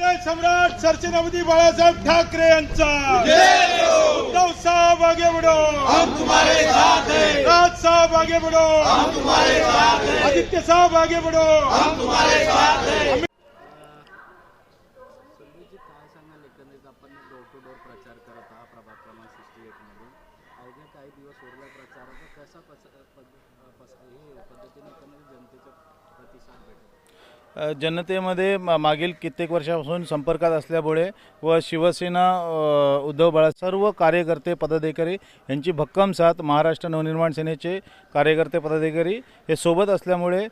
सम्राट सरसेनापती बाळासाहेब ठाकरे यांचा. उद्धव साहेब आगे बढ़ो हम तुम्हारे साथ हैं. राज साहब आगे बढ़ो हम तुम्हारे साथ हैं. आदित्य साहब आगे बढ़ो हम तुम्हारे साथ हैं. काही दिवस प्रचाराचा कसा पद्धतीने जनतेचा प्रतिसाद भेटेल? जनतेमध्ये मा- मागील कित्येक वर्षापासून संपर्कात असल्यामुळे व शिवसेना उद्धव बाळा सर्व कार्यकर्ते पदाधिकारी यांची भक्कम साथ महाराष्ट्र नवनिर्माण सेनेचे कार्यकर्ते पदाधिकारी हे सोबत असल्यामुळे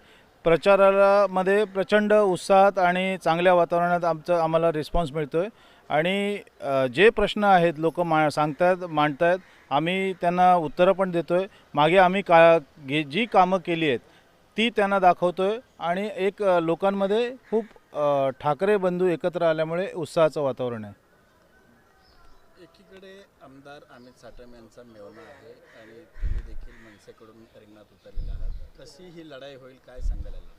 प्रचारामध्ये प्रचंड उत्साहात आणि चांगल्या वातावरणात आमचं आम्हाला रिस्पॉन्स मिळतो आहे आणि जे प्रश्न आहेत लोक मा सांगतायत मांडतायत आम्ही त्यांना उत्तरं पण देतो आहे मागे आम्ही का जी कामं केली आहेत ती त्यांना दाखवतोय आणि एक लोकांमध्ये खूप ठाकरे बंधू एकत्र आल्यामुळे उत्साहाचं वातावरण आहे. एकीकडे आमदार अमित साटम यांचा मेवना आहे आणि तुम्ही देखील मनसेकडून रिंगणात उतरलेला आहात. कशी ही लढाई होईल काय लढाईचं?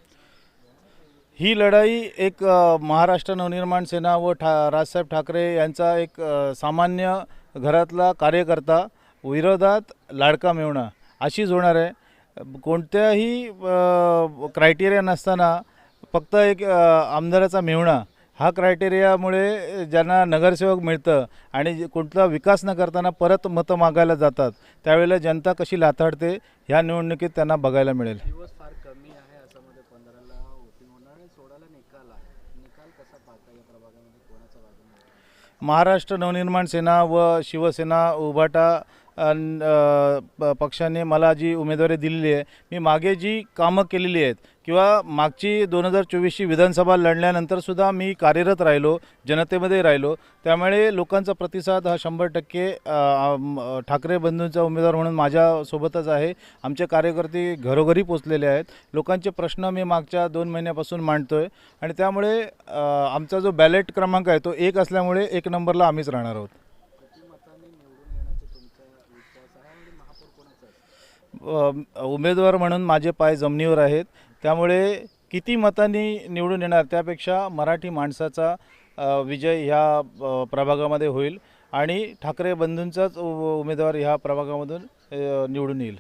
ही लढाई एक महाराष्ट्र नवनिर्माण सेना व ठा राजसाहेब ठाकरे यांचा एक सामान्य घरातला कार्यकर्ता विरोधात लाडका मेवणा अशीच होणार आहे. कोणत्याही क्रायटेरिया नसताना फक्त एक आमदाराचा मेवणा हा क्रायटेरियामुळे ज्यांना नगरसेवक मिळतं आणि कोणता विकास न करताना परत मतं मागायला जातात त्यावेळेला जनता कशी लाथाडते ह्या निवडणुकीत त्यांना बघायला मिळेल? महाराष्ट्र नवनिर्माण सेना व शिवसेना उभाटा पक्षाने मला जी उमेदवारी दिलेली आहे मी मागे जी कामं केलेली आहेत किंवा मागची दोन हजार चोवीसची विधानसभा लढल्यानंतरसुद्धा मी कार्यरत राहिलो जनतेमध्ये राहिलो त्यामुळे लोकांचा प्रतिसाद हा शंभर टक्के ठाकरे बंधूंचा उमेदवार म्हणून माझ्यासोबतच आहे. आमचे कार्यकर्ते घरोघरी पोचलेले आहेत. लोकांचे प्रश्न मी मागच्या दोन महिन्यापासून मांडतो आहे आणि त्यामुळे आमचा जो बॅलेट क्रमांक आहे तो एक असल्यामुळे एक नंबरला आम्हीच राहणार आहोत किती मतांनी निवडून येण्याचे तुमचा विश्वास आहे आणि महापौर कोणाचा असेल अ, उमेदवार म्हणून माझे पाय जमिनीवर आहेत. त्यामुळे किती मतांनी निवडून येणार त्यापेक्षा मराठी माणसाचा विजय ह्या प्रभागामध्ये होईल. आणि ठाकरे बंधूंचाच उ- उमेदवार ह्या प्रभागामधून निवडून येईल.